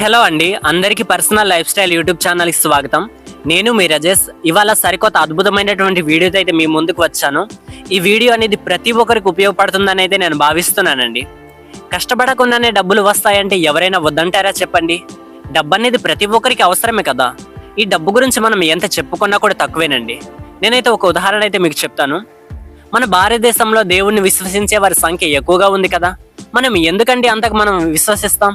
Hello అండి అందరికీ personal lifestyle YouTube ఛానల్కి స్వాగతం. నేను మీ రజేష్. ఇవాళ సరికొత్త అద్భుతమైనటువంటి వీడియోతో అయితే మీ ముందుకు వచ్చాను. ఈ వీడియో అనేది ప్రతి ఒక్కరికి ఉపయోగపడుతుందని అయితే నేను భావిస్తున్నానండి. కష్టపడకుండానే డబ్బులు వస్తాయంటే ఎవరైనా వద్దంటారా చెప్పండి? డబ్బు అనేది ప్రతి ఒక్కరికి అవసరమే కదా. ఈ డబ్బు గురించి మనం ఎంత చెప్పుకున్నా కూడా తక్కువేనండి. నేనైతే ఒక ఉదాహరణ అయితే మీకు చెప్తాను. మన భారతదేశంలో దేవుణ్ణి విశ్వసించే వారి సంఖ్య ఎక్కువగా ఉంది కదా. మనం ఎందుకండి అంతకు మనం విశ్వసిస్తాం?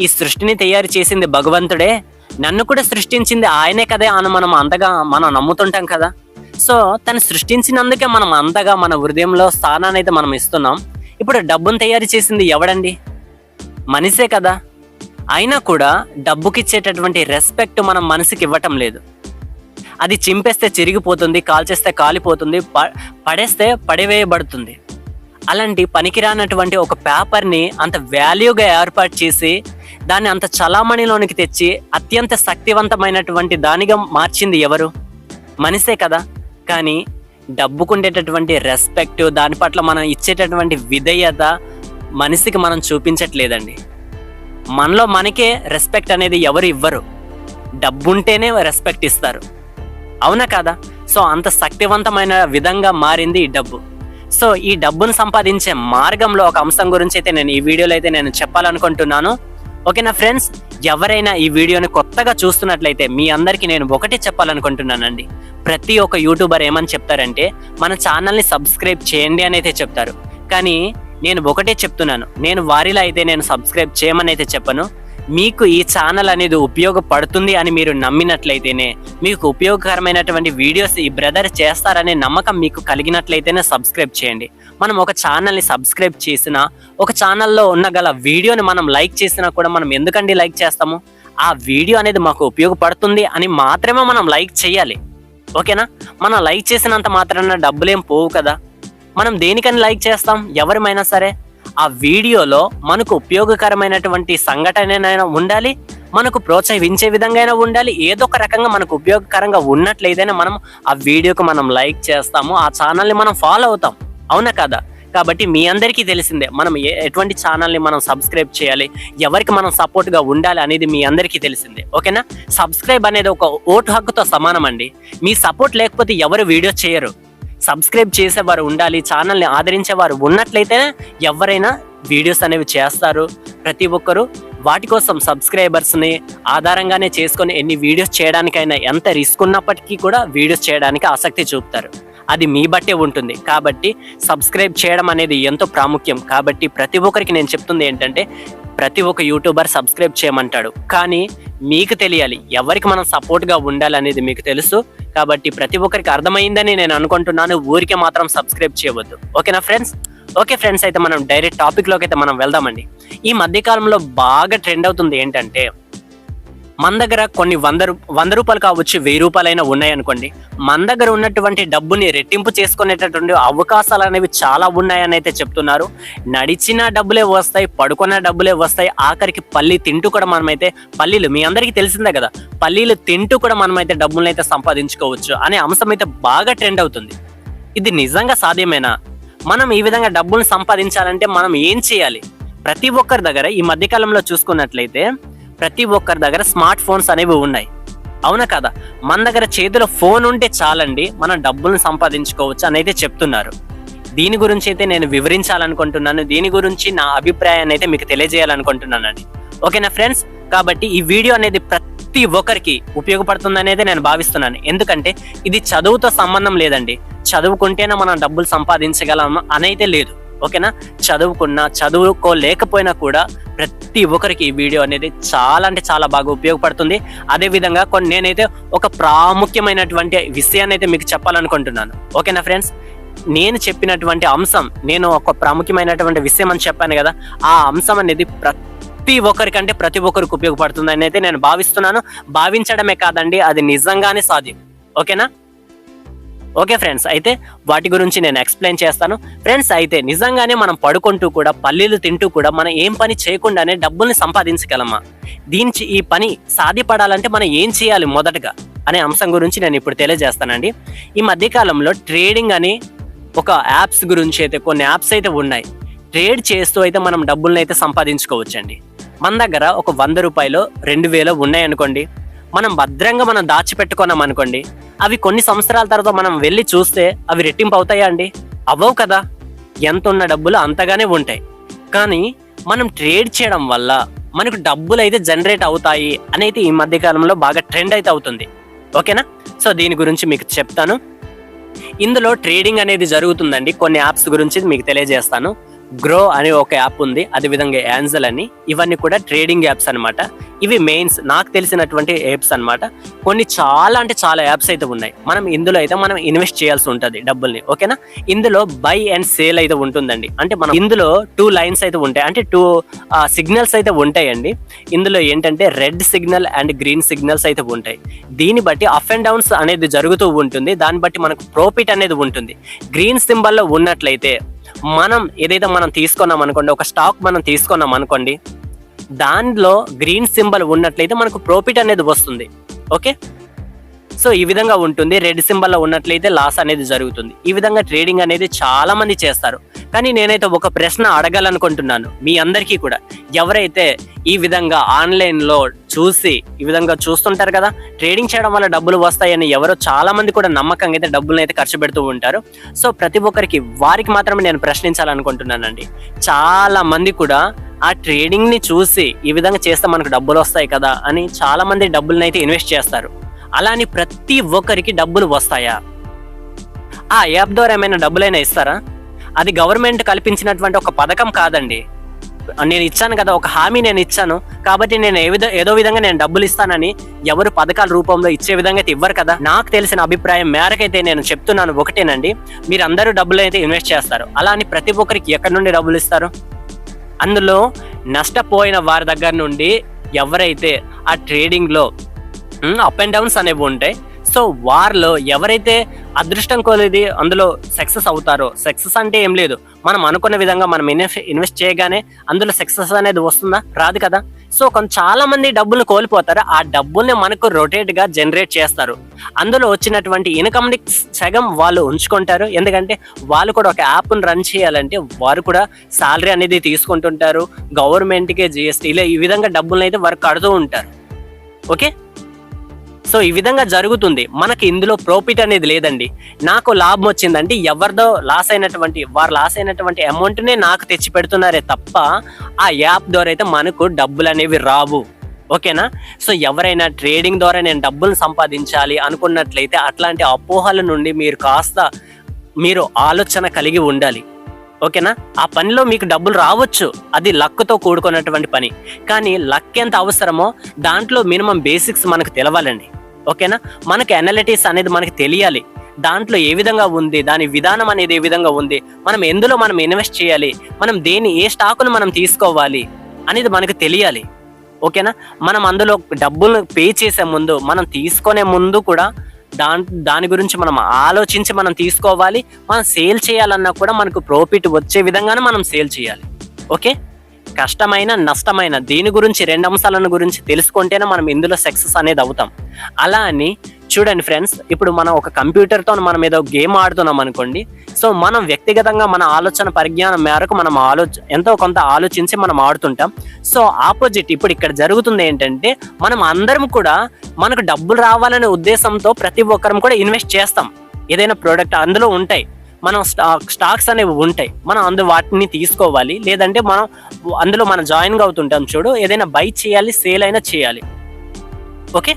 ఈ సృష్టిని తయారు చేసింది భగవంతుడే. నన్ను కూడా సృష్టించింది ఆయనే కదే అని మనం అంతగా మనం నమ్ముతుంటాం కదా. సో తను సృష్టించినందుకే మనం అంతగా మన హృదయంలో స్థానాన్ని అయితే మనం ఇస్తున్నాం. ఇప్పుడు డబ్బును తయారు చేసింది ఎవడండి? మనిషే కదా. అయినా కూడా డబ్బుకిచ్చేటటువంటి రెస్పెక్ట్ మనం మనసుకి ఇవ్వటం లేదు. అది చింపేస్తే చిరిగిపోతుంది కాల్చేస్తే కాలిపోతుంది ప- పడేస్తే పడివేయబడుతుంది. అలాంటి పనికిరానటువంటి ఒక పేపర్ని అంత వాల్యూగా ఏర్పాటు చేసి దాన్ని అంత చలామణిలోనికి తెచ్చి అత్యంత శక్తివంతమైనటువంటి దానిగా మార్చింది ఎవరు? మనిషే కదా. కానీ డబ్బుకుండేటటువంటి రెస్పెక్ట్ దాని పట్ల మనం ఇచ్చేటటువంటి విధేయత మనిషికి మనం చూపించట్లేదండి. మనలో మనకే రెస్పెక్ట్ అనేది ఎవరు ఇవ్వరు. డబ్బుంటేనే రెస్పెక్ట్ ఇస్తారు. అవునా కదా? సో అంత శక్తివంతమైన విధంగా మారింది ఈ డబ్బు. సో ఈ డబ్బును సంపాదించే మార్గంలో ఒక అంశం గురించి అయితే నేను ఈ వీడియోలో అయితే నేను చెప్పాలనుకుంటున్నాను. ఓకేనా ఫ్రెండ్స్ ఎవరైనా ఈ వీడియోని కొత్తగా చూస్తున్నట్లయితే మీ అందరికీ నేను ఒకటే చెప్పాలనుకుంటున్నానండి. ప్రతి ఒక్క యూట్యూబర్ ఏమని చెప్తారంటే మన ఛానల్ని సబ్స్క్రైబ్ చేయండి అని అయితే చెప్తారు. కానీ నేను ఒకటే చెప్తున్నాను. నేను వారిలో అయితే నేను సబ్స్క్రైబ్ చేయమని అయితే చెప్పను. మీకు ఈ ఛానల్ అనేది ఉపయోగపడుతుంది అని మీరు నమ్మినట్లయితేనే మీకు ఉపయోగకరమైనటువంటి వీడియోస్ ఈ బ్రదర్ చేస్తారనే నమ్మకం మీకు కలిగినట్లయితేనే సబ్స్క్రైబ్ చేయండి. మనం ఒక ఛానల్ని సబ్స్క్రైబ్ చేసినా ఒక ఛానల్లో ఉన్న గల వీడియోని మనం లైక్ చేసినా కూడా మనం ఎందుకండి లైక్ చేస్తాము? ఆ వీడియో అనేది మాకు ఉపయోగపడుతుంది అని మాత్రమే మనం లైక్ చేయాలి. ఓకేనా? మనం లైక్ చేసినంత మాత్రాన డబ్బులేం పోవు కదా. మనం దేనికని లైక్ చేస్తాం? ఎవరిమైనా సరే. ఆ వీడియోలో మనకు ఉపయోగకరమైనటువంటి సంఘటనైనా ఉండాలి మనకు ప్రోత్సహించే విధంగా అయినా ఉండాలి ఏదో ఒక రకంగా మనకు ఉపయోగకరంగా ఉన్నట్లయితేనే మనం ఆ వీడియోకు మనం లైక్ చేస్తాము ఆ ఛానల్ని మనం ఫాలో అవుతాం. అవునా కదా? కాబట్టి మీ అందరికీ తెలిసిందే మనం ఏ- ఎటువంటి ఛానల్ని మనం సబ్స్క్రైబ్ చేయాలి ఎవరికి మనం సపోర్ట్గా ఉండాలి అనేది మీ అందరికీ తెలిసిందే ఓకేనా? సబ్స్క్రైబ్ అనేది ఒక ఓటు హక్కుతో సమానం అండి. మీ సపోర్ట్ లేకపోతే ఎవరు వీడియో చేయరు. సబ్స్క్రైబ్ చేసేవారు ఉండాలి ఛానల్ని ఆదరించేవారు ఉన్నట్లయితేనే ఎవరైనా వీడియోస్ అనేవి చేస్తారు. ప్రతి ఒక్కరూ వాటి కోసం సబ్స్క్రైబర్స్ని ఆధారంగానే చేసుకొని ఎన్ని వీడియోస్ చేయడానికైనా ఎంత రిస్క్ ఉన్నప్పటికీ కూడా వీడియోస్ చేయడానికి ఆసక్తి చూపుతారు. అది మీ బట్టే ఉంటుంది. కాబట్టి సబ్స్క్రైబ్ చేయడం అనేది ఎంతో ప్రాముఖ్యం. కాబట్టి ప్రతి ఒక్కరికి నేను చెప్తుంది ఏంటంటే ప్రతి ఒక్క యూట్యూబర్ సబ్స్క్రైబ్ చేయమంటాడు. కానీ మీకు తెలియాలి ఎవరికి మనం సపోర్ట్గా ఉండాలి అనేది మీకు తెలుసు. కాబట్టి ప్రతి ఒక్కరికి అర్థమైందని నేను అనుకుంటున్నాను. ఊరికే మాత్రం సబ్స్క్రైబ్ చేయవద్దు. ఓకేనా ఫ్రెండ్స్? ఓకే ఫ్రెండ్స్ అయితే మనం డైరెక్ట్ టాపిక్లోకి అయితే మనం వెళ్దామండి. ఈ మధ్యకాలంలో బాగా ట్రెండ్ అవుతుంది ఏంటంటే మన దగ్గర కొన్ని వంద రూ- వంద రూపాయలు కావచ్చు వెయ్యి రూపాయలైనా ఉన్నాయనుకోండి. మన దగ్గర ఉన్నటువంటి డబ్బుని రెట్టింపు చేసుకునేటటువంటి అవకాశాలు అనేవి చాలా ఉన్నాయని అయితే చెప్తున్నారు. నడిచిన డబ్బులే వస్తాయి పడుకున్న డబ్బులే వస్తాయి ఆఖరికి పల్లి తింటూ కూడా మనమైతే పల్లీలు మీ అందరికీ తెలిసిందే కదా పల్లీలు తింటూ కూడా మనమైతే డబ్బులను అయితే సంపాదించుకోవచ్చు అనే అంశం అయితే బాగా ట్రెండ్ అవుతుంది. ఇది నిజంగా సాధ్యమేనా? మనం ఈ విధంగా డబ్బులు సంపాదించాలంటే మనం ఏం చేయాలి? ప్రతి ఒక్కరి దగ్గర ఈ మధ్యకాలంలో చూసుకున్నట్లయితే ప్రతి ఒక్కరి దగ్గర స్మార్ట్ ఫోన్స్ అనేవి ఉన్నాయి. అవునా కదా? మన దగ్గర చేతిలో ఫోన్ ఉంటే చాలండి మనం డబ్బులను సంపాదించుకోవచ్చు అని అయితే చెప్తున్నారు. దీని గురించి అయితే నేను వివరించాలనుకుంటున్నాను. దీని గురించి నా అభిప్రాయాన్ని అయితే మీకు తెలియజేయాలనుకుంటున్నానండి. ఓకేనా ఫ్రెండ్స్? కాబట్టి ఈ వీడియో అనేది ప్రతి ఒక్కరికి ఉపయోగపడుతుంది అనేది నేను భావిస్తున్నాను. ఎందుకంటే ఇది చదువుతో సంబంధం లేదండి. చదువుకుంటేనే మనం డబ్బులు సంపాదించగలం అనైతే లేదు. ఓకేనా? చదువుకున్నా చదువుకోలేకపోయినా కూడా ప్రతి ఒక్కరికి ఈ వీడియో అనేది చాలా అంటే చాలా బాగా ఉపయోగపడుతుంది. అదే విధంగా కొన్ని నేనైతే ఒక ప్రాముఖ్యమైనటువంటి విషయాన్ని అయితే మీకు చెప్పాలనుకుంటున్నాను. ఓకేనా ఫ్రెండ్స్? నేను చెప్పినటువంటి అంశం నేను ఒక ప్రాముఖ్యమైనటువంటి విషయం అని చెప్పాను కదా ఆ అంశం అనేది ప్రతి ఒక్కరికంటే ప్రతి ఒక్కరికి ఉపయోగపడుతుందని అయితే నేను భావిస్తున్నాను. భావించడమే కాదండి అది నిజంగానే సాధ్యం. ఓకేనా? ఓకే ఫ్రెండ్స్ అయితే వాటి గురించి నేను ఎక్స్ప్లెయిన్ చేస్తాను. ఫ్రెండ్స్ అయితే నిజంగానే మనం పడుకుంటూ కూడా పల్లీలు తింటూ కూడా మనం ఏం పని చేయకుండానే డబ్బుల్ని సంపాదించగలమా? దీనికి ఈ పని సాధ్యపడాలంటే మనం ఏం చేయాలి మొదటగా? అనే అంశం గురించి నేను ఇప్పుడు తెలియజేస్తానండి. ఈ మధ్యకాలంలో ట్రేడింగ్ అని ఒక యాప్స్ గురించి అయితే కొన్ని యాప్స్ అయితే ఉన్నాయి. ట్రేడ్ చేస్తూ అయితే మనం డబ్బుల్ని అయితే సంపాదించుకోవచ్చండి. మన దగ్గర ఒక వంద రూపాయలు రెండు వేలు ఉన్నాయనుకోండి. మనం భద్రంగా మనం దాచిపెట్టుకున్నాం అనుకోండి అవి కొన్ని సంవత్సరాల తర్వాత మనం వెళ్ళి చూస్తే అవి రెట్టింపు అవుతాయా అండి? అవ్వవు కదా. ఎంత ఉన్న డబ్బులు అంతగానే ఉంటాయి. కానీ మనం ట్రేడ్ చేయడం వల్ల మనకు డబ్బులు అయితే జనరేట్ అవుతాయి అనేది ఈ మధ్య కాలంలో బాగా ట్రెండ్ అయితే అవుతుంది. ఓకేనా? సో దీని గురించి మీకు చెప్తాను. ఇందులో ట్రేడింగ్ అనేది జరుగుతుందండి. కొన్ని యాప్స్ గురించి మీకు తెలియజేస్తాను. గ్రో అనే ఒక యాప్ ఉంది. అదేవిధంగా యాన్జల్ అని. ఇవన్నీ కూడా ట్రేడింగ్ యాప్స్ అనమాట ఇవి మెయిన్స్ నాకు తెలిసినటువంటి యాప్స్ అనమాట కొన్ని చాలా అంటే చాలా యాప్స్ అయితే ఉన్నాయి. మనం ఇందులో అయితే మనం ఇన్వెస్ట్ చేయాల్సి ఉంటుంది డబ్బుల్ని. ఓకేనా? ఇందులో బై అండ్ సేల్ అయితే ఉంటుందండి. అంటే మనం ఇందులో టూ లైన్స్ అయితే ఉంటాయి. అంటే టూ సిగ్నల్స్ అయితే ఉంటాయండి. ఇందులో ఏంటంటే red signal and green signals అయితే ఉంటాయి. దీన్ని బట్టి అప్ అండ్ డౌన్స్ అనేది జరుగుతూ ఉంటుంది. దాన్ని బట్టి మనకు ప్రాఫిట్ అనేది ఉంటుంది. గ్రీన్ సింబల్లో ఉన్నట్లయితే మనం ఏదైతే మనం తీసుకున్నాం అనుకోండి ఒక స్టాక్ మనం తీసుకున్నాం అనుకోండి దానిలో గ్రీన్ సింబల్ ఉన్నట్లయితే మనకు ప్రాఫిట్ అనేది వస్తుంది. ఓకే సో ఈ విధంగా ఉంటుంది. రెడ్ సింబల్లో ఉన్నట్లయితే లాస్ అనేది జరుగుతుంది. ఈ విధంగా ట్రేడింగ్ అనేది చాలా మంది చేస్తారు. కానీ నేనైతే ఒక ప్రశ్న అడగాలనుకుంటున్నాను మీ అందరికీ కూడా. ఎవరైతే ఈ విధంగా ఆన్లైన్లో చూసి ఈ విధంగా చూస్తుంటారు కదా ట్రేడింగ్ చేయడం వల్ల డబ్బులు వస్తాయని ఎవరో చాలా మంది కూడా నమ్మకంగా అయితే డబ్బులను అయితే ఖర్చు పెడుతూ ఉంటారు. సో ప్రతి ఒక్కరికి వారికి మాత్రమే నేను ప్రశ్నించాలనుకుంటున్నానండి. చాలా మంది కూడా ఆ ట్రేడింగ్ని చూసి ఈ విధంగా చేస్తే మనకు డబ్బులు వస్తాయి కదా అని చాలా మంది డబ్బులను అయితే ఇన్వెస్ట్ చేస్తారు. అలా అని ప్రతి ఒక్కరికి డబ్బులు వస్తాయా? ఆ యాప్ ద్వారా ఏమైనా డబ్బులైనా ఇస్తారా? అది గవర్నమెంట్ కల్పించినటువంటి ఒక పథకం కాదండి. నేను ఇచ్చాను కదా ఒక హామీ నేను ఇచ్చాను. కాబట్టి నేను ఏ విధ ఏదో విధంగా నేను డబ్బులు ఇస్తానని ఎవరు పథకాల రూపంలో ఇచ్చే విధంగా అయితే ఇవ్వరు కదా. నాకు తెలిసిన అభిప్రాయం మేరకైతే నేను చెప్తున్నాను ఒకటేనండి. మీరు అందరూ డబ్బులు అయితే ఇన్వెస్ట్ చేస్తారు. అలా అని ప్రతి ఒక్కరికి ఎక్కడి నుండి డబ్బులు ఇస్తారు? అందులో నష్టపోయిన వారి దగ్గర నుండి ఎవరైతే ఆ ట్రేడింగ్లో అప్ అండ్ డౌన్స్ అనేవి ఉంటాయి సో వారిలో ఎవరైతే అదృష్టం కోలేది అందులో సక్సెస్ అవుతారో సక్సెస్ అంటే ఏం లేదు. మనం అనుకున్న విధంగా మనం ఇన్వెస్ట్ ఇన్వెస్ట్ చేయగానే అందులో సక్సెస్ అనేది వస్తుందా? రాదు కదా. సో కొంత చాలా మంది డబ్బులు కోల్పోతారు. ఆ డబ్బుల్ని మనకు రొటేట్గా జనరేట్ చేస్తారు. అందులో వచ్చినటువంటి ఇన్కమ్ని సగం వాళ్ళు ఉంచుకుంటారు. ఎందుకంటే వాళ్ళు కూడా ఒక యాప్ను రన్ చేయాలంటే వారు కూడా శాలరీ అనేది తీసుకుంటుంటారు. గవర్నమెంట్కి జిఎస్టీ ఇలా ఈ విధంగా డబ్బులను అయితే వారు కడుతూ ఉంటారు. ఓకే? సో ఈ విధంగా జరుగుతుంది. మనకి ఇందులో ప్రాఫిట్ అనేది లేదండి. నాకు లాభం వచ్చిందంటే ఎవరిదో లాస్ అయినటువంటి వారు లాస్ అయినటువంటి అమౌంట్నే నాకు తెచ్చి పెడుతున్నారే తప్ప ఆ యాప్ ద్వారా అయితే మనకు డబ్బులు అనేవి రావు. ఓకేనా? సో ఎవరైనా ట్రేడింగ్ ద్వారా నేను డబ్బులు సంపాదించాలి అనుకున్నట్లయితే అట్లాంటి అపోహల నుండి మీరు కాస్త మీరు ఆలోచన కలిగి ఉండాలి. ఓకేనా? ఆ పనిలో మీకు డబ్బులు రావచ్చు. అది లక్తో కూడుకున్నటువంటి పని. కానీ లక్ ఎంత అవసరమో దాంట్లో మినిమం బేసిక్స్ మనకు తెలవాలండి. ఓకేనా? మనకి అనాలిటిక్స్ అనేది మనకి తెలియాలి. దాంట్లో ఏ విధంగా ఉంది దాని విధానం అనేది ఏ విధంగా ఉంది మనం ఎందులో మనం ఇన్వెస్ట్ చేయాలి మనం దేని ఏ స్టాకును మనం తీసుకోవాలి అనేది మనకు తెలియాలి. ఓకేనా? మనం అందులో డబ్బులు పే చేసే ముందు మనం తీసుకునే ముందు కూడా దాని దాని గురించి మనం ఆలోచించి మనం తీసుకోవాలి. మనం సేల్ చేయాలన్నా కూడా మనకు ప్రాఫిట్ వచ్చే విధంగానే మనం సేల్ చేయాలి. ఓకే? కష్టమైన నష్టమైన దీని గురించి రెండు అంశాలను గురించి తెలుసుకుంటేనే మనం ఇందులో సక్సెస్ అనేది అవుతాం. అలా అని చూడండి ఫ్రెండ్స్ ఇప్పుడు మనం ఒక కంప్యూటర్తో మనం ఏదో గేమ్ ఆడుతున్నాం అనుకోండి సో మనం వ్యక్తిగతంగా మన ఆలోచన పరిజ్ఞానం మేరకు మనం ఆలోచ ఎంతో కొంత ఆలోచించి మనం ఆడుతుంటాం. సో ఆపోజిట్ ఇప్పుడు ఇక్కడ జరుగుతుంది ఏంటంటే మనం అందరం కూడా మనకు డబ్బులు రావాలనే ఉద్దేశంతో ప్రతి ఒక్కరం కూడా ఇన్వెస్ట్ చేస్తాం. ఏదైనా ప్రోడక్ట్ అందులో ఉంటాయి. మనం స్టాక్ స్టాక్స్ అనేవి ఉంటాయి. మనం అందు వాటిని తీసుకోవాలి. లేదంటే మనం అందులో మనం జాయిన్ అవుతుంటాం చూడు ఏదైనా బై చేయాలి సేల్ అయినా చేయాలి. ఓకే?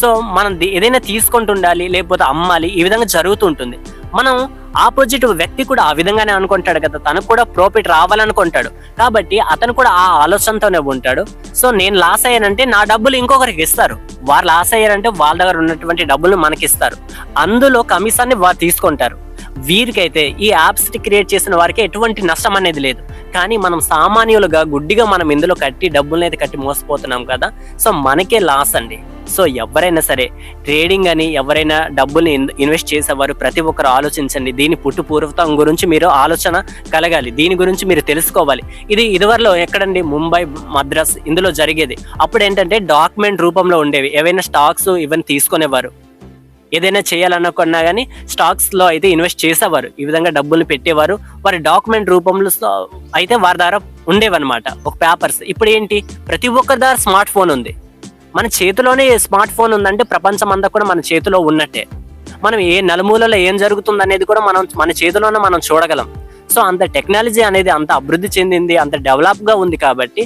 సో మనం ఏదైనా తీసుకుంటుండాలి లేకపోతే అమ్మాలి ఈ విధంగా జరుగుతుంటుంది. మనం ఆపోజిట్ వ్యక్తి కూడా ఆ విధంగానే అనుకుంటాడు కదా తనకు కూడా ప్రాఫిట్ రావాలనుకుంటాడు. కాబట్టి అతను కూడా ఆ ఆలోచనతోనే ఉంటాడు. సో నేను లాస్ అయ్యానంటే నా డబ్బులు ఇంకొకరికి ఇస్తారు. వారు లాస్ అయ్యారంటే వాళ్ళ దగ్గర ఉన్నటువంటి డబ్బులు మనకి ఇస్తారు అందులో కమిషన్ని వారు తీసుకుంటారు. వీరికైతే ఈ యాప్స్ క్రియేట్ చేసిన వారికి ఎటువంటి నష్టం అనేది లేదు. కానీ మనం సామాన్యులుగా గుడ్డిగా మనం ఇందులో కట్టి డబ్బులను అయితే కట్టి మోసపోతున్నాం కదా. సో మనకే లాస్ అండి. సో ఎవరైనా సరే ట్రేడింగ్ అని ఎవరైనా డబ్బుల్ని ఇన్వెస్ట్ చేసేవారు ప్రతి ఒక్కరు ఆలోచించండి. దీని పుట్టు పూర్వతం గురించి మీరు ఆలోచన కలగాలి. దీని గురించి మీరు తెలుసుకోవాలి. ఇది ఇదివరలో ఎక్కడండి? ముంబై మద్రాస్ ఇందులో జరిగేది. అప్పుడు ఏంటంటే డాక్యుమెంట్ రూపంలో ఉండేవి. ఏవైనా స్టాక్స్ ఇవన్నీ తీసుకునేవారు. ఏదైనా చేయాలనుకున్నా కానీ స్టాక్స్లో అయితే ఇన్వెస్ట్ చేసేవారు. ఈ విధంగా డబ్బులు పెట్టేవారు. వారి డాక్యుమెంట్ రూపంలో అయితే వారి ద్వారా ఉండేవన్నమాట. ఒక పేపర్స్. ఇప్పుడు ఏంటి? ప్రతి ఒక్కరి ద్వారా స్మార్ట్ ఫోన్ ఉంది. మన చేతిలోనే స్మార్ట్ ఫోన్ ఉందంటే ప్రపంచం అంతా కూడా మన చేతిలో ఉన్నట్టే. మనం ఏ నలుమూలలో ఏం జరుగుతుంది అనేది కూడా మనం మన చేతిలోనే మనం చూడగలం. సో అంత టెక్నాలజీ అనేది అంత అభివృద్ధి చెందింది అంత డెవలప్గా ఉంది కాబట్టి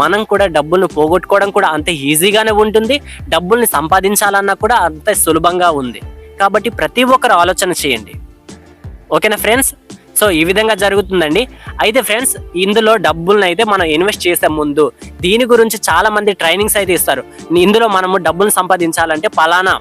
మనం కూడా డబ్బులను పోగొట్టుకోవడం కూడా అంత ఈజీగానే ఉంటుంది. డబ్బుల్ని సంపాదించాలన్నా కూడా అంత సులభంగా ఉంది. కాబట్టి ప్రతి ఒక్కరు ఆలోచన చేయండి. ఓకేనా ఫ్రెండ్స్? సో ఈ విధంగా జరుగుతుందండి. అయితే ఫ్రెండ్స్ ఇందులో డబ్బులను అయితే మనం ఇన్వెస్ట్ చేసే ముందు దీని గురించి చాలా మంది ట్రైనింగ్స్ అయితే ఇస్తారు. ఇందులో మనము డబ్బులు సంపాదించాలంటే పలానా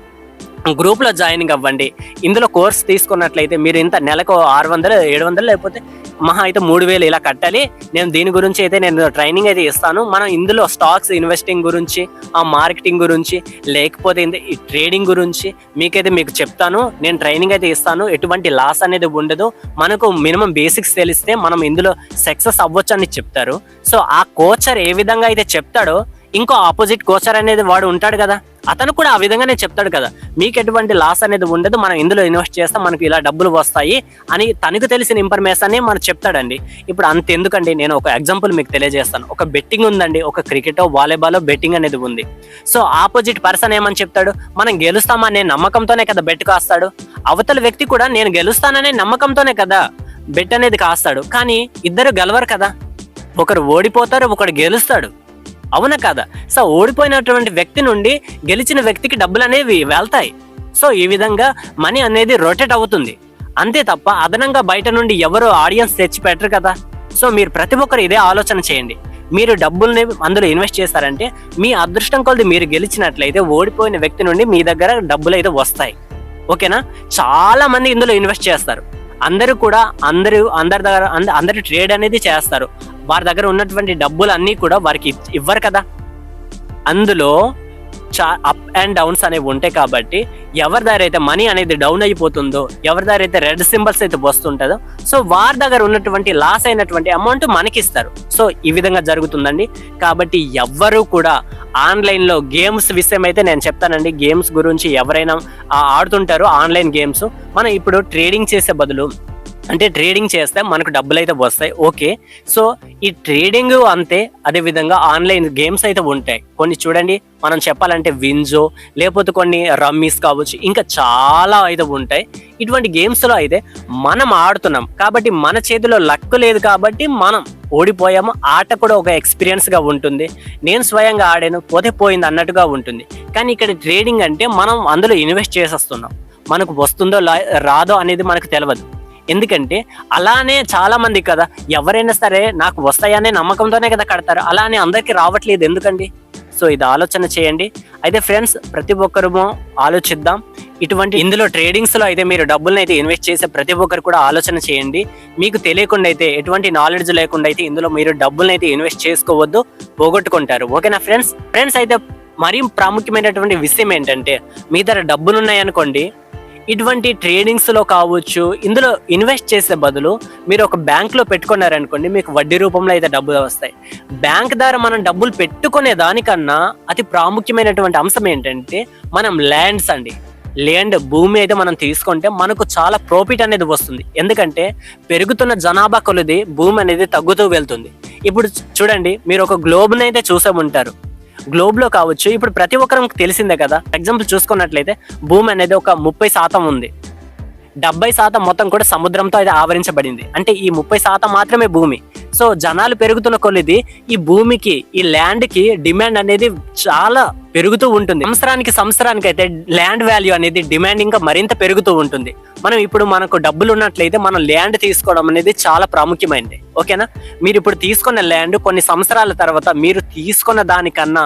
గ్రూప్లో జాయినింగ్ అవ్వండి. ఇందులో కోర్స్ తీసుకున్నట్లయితే మీరు ఇంత నెలకు ఆరు వందలు ఏడు వందలు లేకపోతే మహా అయితే మూడు వేలు ఇలా కట్టాలి. నేను దీని గురించి అయితే నేను ట్రైనింగ్ అయితే ఇస్తాను. మనం ఇందులో స్టాక్స్ ఇన్వెస్టింగ్ గురించి ఆ మార్కెటింగ్ గురించి లేకపోతే ఈ ట్రేడింగ్ గురించి మీకైతే మీకు చెప్తాను. నేను ట్రైనింగ్ అయితే ఇస్తాను. ఎటువంటి లాస్ అనేది ఉండదు. మనకు మినిమం బేసిక్స్ తెలిస్తే మనం ఇందులో సక్సెస్ అవ్వచ్చు అని చెప్తారు. సో ఆ కోచర్ ఏ విధంగా అయితే చెప్తాడో ఇంకో ఆపోజిట్ కోచర్ అనేది వాడు ఉంటాడు కదా అతను కూడా ఆ విధంగానే చెప్తాడు కదా మీకు ఎటువంటి లాస్ అనేది ఉండదు మనం ఇందులో ఇన్వెస్ట్ చేస్తాం మనకు ఇలా డబ్బులు వస్తాయి అని తనకు తెలిసిన ఇన్ఫర్మేషన్ మనం చెప్తాడండి. ఇప్పుడు అంత ఎందుకండి నేను ఒక ఎగ్జాంపుల్ మీకు తెలియజేస్తాను. ఒక బెట్టింగ్ ఉందండి ఒక క్రికెట్ వాలీబాల్ బెట్టింగ్ అనేది ఉంది. సో ఆపోజిట్ పర్సన్ ఏమని చెప్తాడు? మనం గెలుస్తామనే నమ్మకంతోనే కదా బెట్ కాస్తాడు. అవతల వ్యక్తి కూడా నేను గెలుస్తాననే నమ్మకంతోనే కదా బెట్ అనేది కాస్తాడు. కానీ ఇద్దరు గెలవరు కదా. ఒకరు ఓడిపోతారు ఒకడు గెలుస్తాడు. అవునా కదా? సో ఓడిపోయినటువంటి వ్యక్తి నుండి గెలిచిన వ్యక్తికి డబ్బులు అనేవి వెళ్తాయి. సో ఈ విధంగా మనీ అనేది రొటేట్ అవుతుంది. అంతే తప్ప అదనంగా బయట నుండి ఎవరు ఆడియన్స్ తెచ్చి పెట్టరు కదా. సో మీరు ప్రతి ఒక్కరు ఇదే ఆలోచన చేయండి. మీరు డబ్బుల్ని అందులో ఇన్వెస్ట్ చేస్తారంటే మీ అదృష్టం కొలది మీరు గెలిచినట్లయితే ఓడిపోయిన వ్యక్తి నుండి మీ దగ్గర డబ్బులు అయితే వస్తాయి. ఓకేనా? చాలా మంది ఇందులో ఇన్వెస్ట్ చేస్తారు. అందరూ కూడా అందరూ అందరి దగ్గర అందరి అందరూ ట్రేడ్ అనేది చేస్తారు. వారి దగ్గర ఉన్నటువంటి డబ్బులు అన్నీ కూడా వారికి ఇవ్వరు కదా. అందులో చా అప్ అండ్ డౌన్స్ అనేవి ఉంటాయి కాబట్టి ఎవరి దగ్గర అయితే మనీ అనేది డౌన్ అయిపోతుందో ఎవరి దగ్గర అయితే రెడ్ సింబల్స్ అయితే వస్తుంటుందో సో వారి దగ్గర ఉన్నటువంటి లాస్ అయినటువంటి అమౌంట్ మనకి ఇస్తారు. సో ఈ విధంగా జరుగుతుందండి. కాబట్టి ఎవ్వరూ కూడా ఆన్లైన్లో గేమ్స్ విషయం అయితే నేను చెప్తానండి. గేమ్స్ గురించి ఎవరైనా ఆడుతుంటారో ఆన్లైన్ గేమ్స్ మనం ఇప్పుడు ట్రేడింగ్ చేసే బదులు అంటే ట్రేడింగ్ చేస్తే మనకు డబ్బులు అయితే వస్తాయి. ఓకే. సో ఈ ట్రేడింగ్ అంతే అదే విధంగా ఆన్లైన్ గేమ్స్ అయితే ఉంటాయి. కొన్ని చూడండి మనం చెప్పాలంటే వింజో లేకపోతే కొన్ని రమ్మీస్ కావచ్చు ఇంకా చాలా అయితే ఉంటాయి. ఇటువంటి గేమ్స్లో అయితే మనం ఆడుతున్నాం. కాబట్టి మన చేతిలో లక్ లేదు కాబట్టి మనం ఓడిపోయాము. ఆట కూడా ఒక ఎక్స్పీరియన్స్గా ఉంటుంది. నేను స్వయంగా ఆడాను పోతే పోయింది అన్నట్టుగా ఉంటుంది. కానీ ఇక్కడ ట్రేడింగ్ అంటే మనం అందులో ఇన్వెస్ట్ చేసేస్తున్నాం. మనకు వస్తుందో రాదో అనేది మనకు తెలియదు ఎందుకంటే అలానే చాలా మంది కదా ఎవరైనా సరే నాకు వస్తాయనే నమ్మకంతోనే కదా కడతారు అలానే అందరికీ రావట్లేదు ఎందుకండి? సో ఇది ఆలోచన చేయండి. అయితే ఫ్రెండ్స్ ప్రతి ఒక్కరము ఆలోచిద్దాం. ఇటువంటి ఇందులో ట్రేడింగ్స్లో అయితే మీరు డబ్బులను అయితే ఇన్వెస్ట్ చేసే ప్రతి ఒక్కరు కూడా ఆలోచన చేయండి. మీకు తెలియకుండా అయితే ఎటువంటి నాలెడ్జ్ లేకుండా అయితే ఇందులో మీరు డబ్బులను అయితే ఇన్వెస్ట్ చేసుకోవద్దు పోగొట్టుకుంటారు. ఓకేనా ఫ్రెండ్స్? ఫ్రెండ్స్ అయితే మరీ ప్రాముఖ్యమైనటువంటి విషయం ఏంటంటే మీ దగ్గర డబ్బులు ఉన్నాయనుకోండి ఇటువంటి ట్రేడింగ్స్లో కావచ్చు ఇందులో ఇన్వెస్ట్ చేసే బదులు మీరు ఒక బ్యాంక్లో పెట్టుకున్నారనుకోండి మీకు వడ్డీ రూపంలో అయితే డబ్బులు వస్తాయి. బ్యాంక్ ద్వారా మనం డబ్బులు పెట్టుకునే దానికన్నా అతి ప్రాముఖ్యమైనటువంటి అంశం ఏంటంటే మనం ల్యాండ్స్ అండి. ల్యాండ్ భూమి అయితే మనం తీసుకుంటే మనకు చాలా ప్రాఫిట్ అనేది వస్తుంది. ఎందుకంటే పెరుగుతున్న జనాభా కొలది భూమి అనేది తగ్గుతూ వెళ్తుంది. ఇప్పుడు చూడండి మీరు ఒక గ్లోబ్ని అయితే చూసే ఉంటారు. గ్లోబ్లో కావచ్చు ఇప్పుడు ప్రతి ఒక్కరికి తెలిసిందే కదా. ఎగ్జాంపుల్ చూసుకున్నట్లయితే భూమి అనేది ఒక ముప్పై శాతం ఉంది. డెబ్బై శాతం మొత్తం కూడా సముద్రంతో అది ఆవరించబడింది. అంటే ఈ ముప్పై శాతం మాత్రమే భూమి. సో జనాలు పెరుగుతున్న కొలిది ఈ భూమికి ఈ ల్యాండ్కి డిమాండ్ అనేది చాలా పెరుగుతూ ఉంటుంది. సంవత్సరానికి సంవత్సరానికి అయితే ల్యాండ్ వాల్యూ అనేది డిమాండ్ ఇంకా మరింత పెరుగుతూ ఉంటుంది. మనం ఇప్పుడు మనకు డబ్బులు ఉన్నట్లయితే మనం ల్యాండ్ తీసుకోవడం అనేది చాలా ప్రాముఖ్యమైనది ఓకేనా? మీరు ఇప్పుడు తీసుకున్న ల్యాండ్ కొన్ని సంవత్సరాల తర్వాత మీరు తీసుకున్న దానికన్నా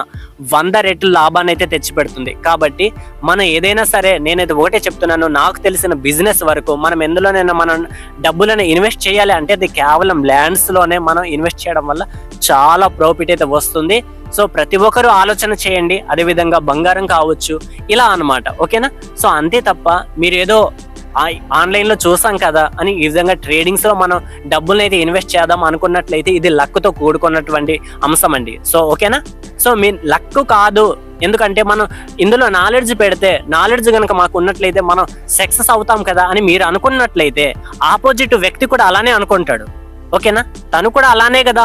వంద రెట్లు లాభాన్ని అయితే తెచ్చిపెడుతుంది. కాబట్టి మనం ఏదైనా సరే నేనైతే ఒకటే చెప్తున్నాను. నాకు తెలిసిన బిజినెస్ వరకు మనం ఎందులోనైనా మనం డబ్బులను ఇన్వెస్ట్ చేయాలి అంటే అది కేవలం ల్యాండ్స్లోనే మనం ఇన్వెస్ట్ చేయడం వల్ల చాలా ప్రాఫిట్ అయితే వస్తుంది. సో ప్రతి ఒక్కరూ ఆలోచన చేయండి అదేవిధంగా బంగారం కావచ్చు ఇలా అన్నమాట ఓకేనా? సో అంతే తప్ప మీరు ఏదో ఆ- ఆన్లైన్లో చూసాం కదా అని ఈ విధంగా ట్రేడింగ్స్లో మనం డబ్బులను అయితే ఇన్వెస్ట్ చేద్దాం అనుకున్నట్లయితే ఇది లక్తో కూడుకున్నటువంటి అంశం అండి సో ఓకేనా? సో మీ లక్ కాదు ఎందుకంటే మనం ఇందులో నాలెడ్జ్ పెడితే నాలెడ్జ్ కనుక మాకు ఉన్నట్లయితే మనం సక్సెస్ అవుతాం కదా అని మీరు అనుకున్నట్లయితే ఆపోజిట్ వ్యక్తి కూడా అలానే అనుకుంటాడు. ఓకేనా? తను కూడా అలానే కదా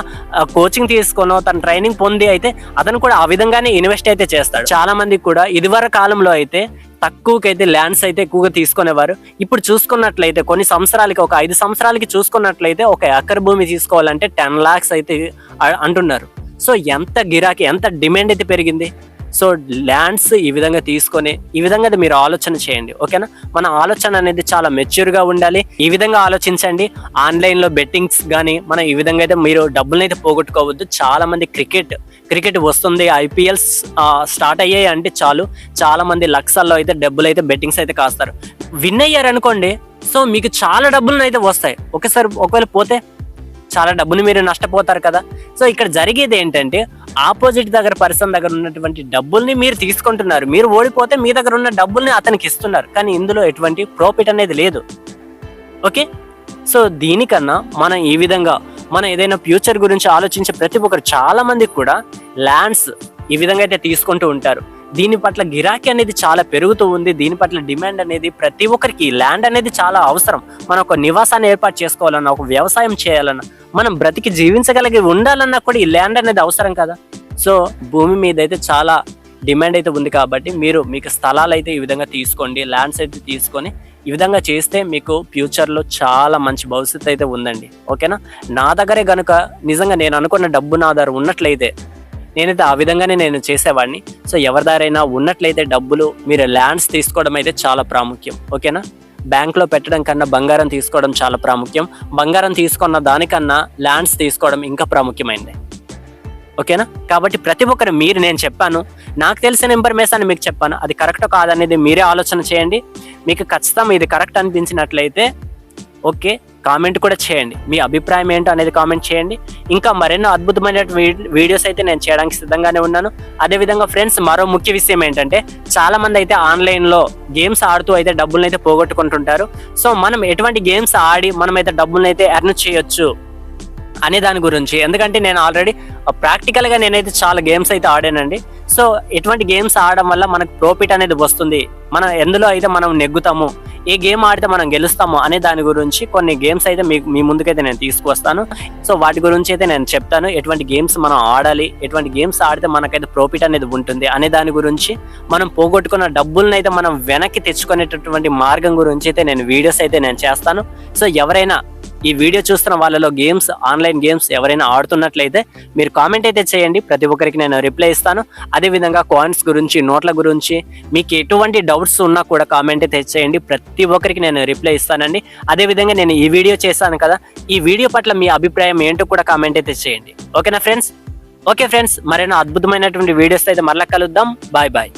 కోచింగ్ తీసుకునో తన ట్రైనింగ్ పొంది అయితే అతను కూడా ఆ విధంగానే ఇన్వెస్ట్ అయితే చేస్తాడు. చాలా మంది కూడా ఇదివర కాలంలో అయితే తక్కువకైతే ల్యాండ్స్ అయితే ఎక్కువగా తీసుకునేవారు. ఇప్పుడు చూసుకున్నట్లయితే కొన్ని సంవత్సరాలకి ఒక ఐదు సంవత్సరాలకి చూసుకున్నట్లయితే ఒక ఎకర్ భూమి తీసుకోవాలంటే టెన్ లాక్స్ అయితే అంటున్నారు. సో ఎంత గిరాకీ ఎంత డిమాండ్ అయితే పెరిగింది? సో ల్యాండ్స్ ఈ విధంగా తీసుకొని ఈ విధంగా అయితే మీరు ఆలోచన చేయండి ఓకేనా? మన ఆలోచన అనేది చాలా మెచ్యూర్గా ఉండాలి. ఈ విధంగా ఆలోచించండి. ఆన్లైన్లో బెట్టింగ్స్ కానీ మనం ఈ విధంగా అయితే మీరు డబ్బులను అయితే పోగొట్టుకోవద్దు. చాలా మంది క్రికెట్ క్రికెట్ వస్తుంది. ఐపీఎల్స్ స్టార్ట్ అయ్యాయి అంటే చాలు. చాలా మంది లక్షల్లో అయితే డబ్బులు అయితే బెట్టింగ్స్ అయితే కాస్తారు. విన్ అయ్యారు అనుకోండి సో మీకు చాలా డబ్బులను అయితే వస్తాయి. ఒకసారి ఒకవేళ పోతే చాలా డబ్బుని మీరు నష్టపోతారు కదా. సో ఇక్కడ జరిగేది ఏంటంటే ఆపోజిట్ దగ్గర పర్సన్ దగ్గర ఉన్నటువంటి డబ్బుల్ని మీరు తీసుకుంటున్నారు. మీరు ఓడిపోతే మీ దగ్గర ఉన్న డబ్బుల్ని అతనికి ఇస్తున్నారు. కానీ ఇందులో ఎటువంటి ప్రాఫిట్ అనేది లేదు. ఓకే? సో దీనికన్నా మనం ఈ విధంగా మనం ఏదైనా ఫ్యూచర్ గురించి ఆలోచించే ప్రతి ఒక్కరు చాలామంది కూడా ల్యాండ్స్ ఈ విధంగా అయితే తీసుకుంటూ ఉంటారు. దీని పట్ల గిరాకీ అనేది చాలా పెరుగుతూ ఉంది. దీని పట్ల డిమాండ్ అనేది ప్రతి ఒక్కరికి ల్యాండ్ అనేది చాలా అవసరం. మనం ఒక నివాసాన్ని ఏర్పాటు చేసుకోవాలన్నా ఒక వ్యవసాయం చేయాలన్నా మనం బ్రతికి జీవించగలిగి ఉండాలన్నా కూడా ఈ ల్యాండ్ అనేది అవసరం కదా. సో భూమి మీద అయితే చాలా డిమాండ్ అయితే ఉంది కాబట్టి మీరు మీకు స్థలాలు అయితే ఈ విధంగా తీసుకోండి ల్యాండ్స్ అయితే తీసుకొని ఈ విధంగా చేస్తే మీకు ఫ్యూచర్లో చాలా మంచి భవిష్యత్తు అయితే ఉందండి. ఓకేనా? నా దగ్గరే కనుక నిజంగా నేను అనుకున్న డబ్బు నా దగ్గర ఉన్నట్లయితే నేనైతే ఆ విధంగానే నేను చేసేవాడిని. సో ఎవరి ఉన్నట్లయితే డబ్బులు మీరు ల్యాండ్స్ తీసుకోవడం అయితే చాలా ప్రాముఖ్యం. ఓకేనా? బ్యాంక్లో పెట్టడం కన్నా బంగారం తీసుకోవడం చాలా ప్రాముఖ్యం. బంగారం తీసుకున్న దానికన్నా ల్యాండ్స్ తీసుకోవడం ఇంకా ప్రాముఖ్యమైనది ఓకేనా? కాబట్టి ప్రతి ఒక్కరు మీరు నేను చెప్పాను. నాకు తెలిసిన ఇన్ఫర్మేషన్ మీకు చెప్పాను. అది కరెక్ట్ కాదనేది మీరే ఆలోచన చేయండి. మీకు ఖచ్చితంగా ఇది కరెక్ట్ అనిపించినట్లయితే ఓకే. కామెంట్ కూడా చేయండి. మీ అభిప్రాయం ఏంటో అనేది కామెంట్ చేయండి. ఇంకా మరెన్నో అద్భుతమైన వీడియోస్ అయితే నేను చేయడానికి సిద్ధంగానే ఉన్నాను. అదేవిధంగా ఫ్రెండ్స్ మరో ముఖ్య విషయం ఏంటంటే చాలా మంది అయితే ఆన్లైన్లో గేమ్స్ ఆడుతూ అయితే డబ్బులను అయితే పోగొట్టుకుంటుంటారు. సో మనం ఎటువంటి గేమ్స్ ఆడి మనం అయితే డబ్బులను అయితే ఎర్న్ చేయొచ్చు? అనే దాని గురించి. ఎందుకంటే నేను ఆల్రెడీ ప్రాక్టికల్గా నేనైతే చాలా గేమ్స్ అయితే ఆడానండి. సో ఎటువంటి గేమ్స్ ఆడడం వల్ల మనకు ప్రాఫిట్ అనేది వస్తుంది. మనం ఎందులో అయితే మనం నెగ్గుతాము ఏ గేమ్ ఆడితే మనం గెలుస్తాము అనే దాని గురించి కొన్ని గేమ్స్ అయితే మీకు మీ ముందుకైతే నేను తీసుకొస్తాను సో వాటి గురించి అయితే నేను చెప్తాను. ఎటువంటి గేమ్స్ మనం ఆడాలి ఎటువంటి గేమ్స్ ఆడితే మనకైతే ప్రాఫిట్ అనేది ఉంటుంది అనే దాని గురించి మనం పోగొట్టుకున్న డబ్బులను అయితే మనం వెనక్కి తెచ్చుకునేటటువంటి మార్గం గురించి అయితే నేను వీడియోస్ అయితే నేను చేస్తాను. సో ఎవరైనా ఈ వీడియో చూస్తున్న వాళ్ళలో గేమ్స్ ఆన్లైన్ గేమ్స్ ఎవరైనా ఆడుతున్నట్లయితే మీరు కామెంట్ అయితే చేయండి. ప్రతి ఒక్కరికి నేను రిప్లై ఇస్తాను. అదేవిధంగా కాయిన్స్ గురించి నోట్ల గురించి మీకు ఎటువంటి డౌట్స్ ఉన్నా కూడా కామెంట్ అయితే చేయండి. ప్రతి ఒక్కరికి నేను రిప్లై ఇస్తానండి. అదేవిధంగా నేను ఈ వీడియో చేశాను కదా ఈ వీడియో పట్ల మీ అభిప్రాయం ఏంటో కూడా కామెంట్ అయితే చేయండి. ఓకేనా ఫ్రెండ్స్ ఓకే ఫ్రెండ్స్ మరైనా అద్భుతమైనటువంటి వీడియోస్ అయితే మరలా కలుద్దాం. Bye bye